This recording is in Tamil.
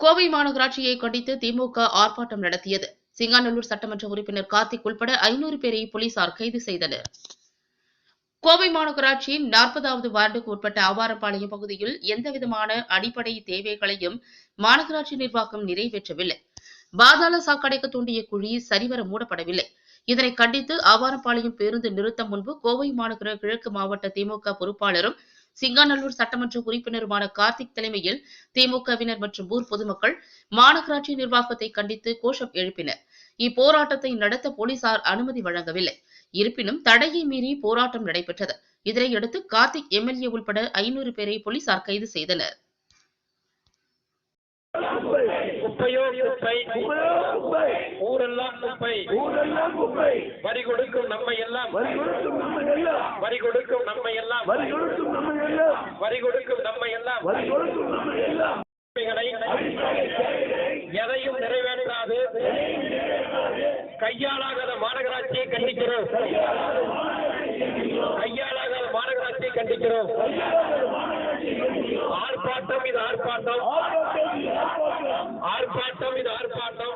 கோவை மாநகராட்சியை கண்டித்து திமுக ஆர்ப்பாட்டம் நடத்தியது. சிங்காநல்லூர் சட்டமன்ற உறுப்பினர் கார்த்திக் உட்பட ஐநூறு பேரை போலீசார் கைது செய்தனர். கோவை மாநகராட்சியின் நாற்பதாவது வார்டுக்கு உட்பட்ட ஆவாரப்பாளையம் பகுதியில் எந்தவிதமான அடிப்படை தேவைகளையும் மாநகராட்சி நிர்வாகம் நிறைவேற்றவில்லை. பாதாள சாக்கடைக்கு தூண்டிய குழி சரிவர மூடப்படவில்லை. இதனை கண்டித்து ஆவாரப்பாளையம் பேருந்து நிறுத்தம் முன்பு கோவை மாநகர கிழக்கு மாவட்ட திமுக பொறுப்பாளரும் சிங்காநல்லூர் சட்டமன்ற உறுப்பினருமான கார்த்திக் தலைமையில் திமுகவினர் மற்றும் ஊர் பொதுமக்கள் மாநகராட்சி நிர்வாகத்தை கண்டித்து கோஷம் எழுப்பினர். இப்போராட்டத்தை நடத்த போலீசார் அனுமதி வழங்கவில்லை. இருப்பினும் தடையை மீறி போராட்டம் நடைபெற்றது. இதனையடுத்து கார்த்திக் எம்எல்ஏ உள்பட ஐநூறு பேரை போலீசார் கைது செய்தனர். ஊரெல்லாம் குப்பை. ஊரெல்லாம் குப்பை. நம்மை எல்லாம் வரி கொடுக்கும் நம்மை எல்லாம் வரி கொடுக்கும் நம்மை எல்லாம் வரி கொடுக்கும் நம்மை எல்லாம் எதையும் நிறைவேற்றாது. கையாளாகாத மாநகராட்சியை கண்டிக்கிறோம். கையாளாகாத மாநகராட்சியை கண்டிக்கிறோம். ஆர்ப்பாட்டம் இது ஆர்ப்பாட்டம். ஆர்ப்பாட்டம் இது ஆர்ப்பாட்டம்.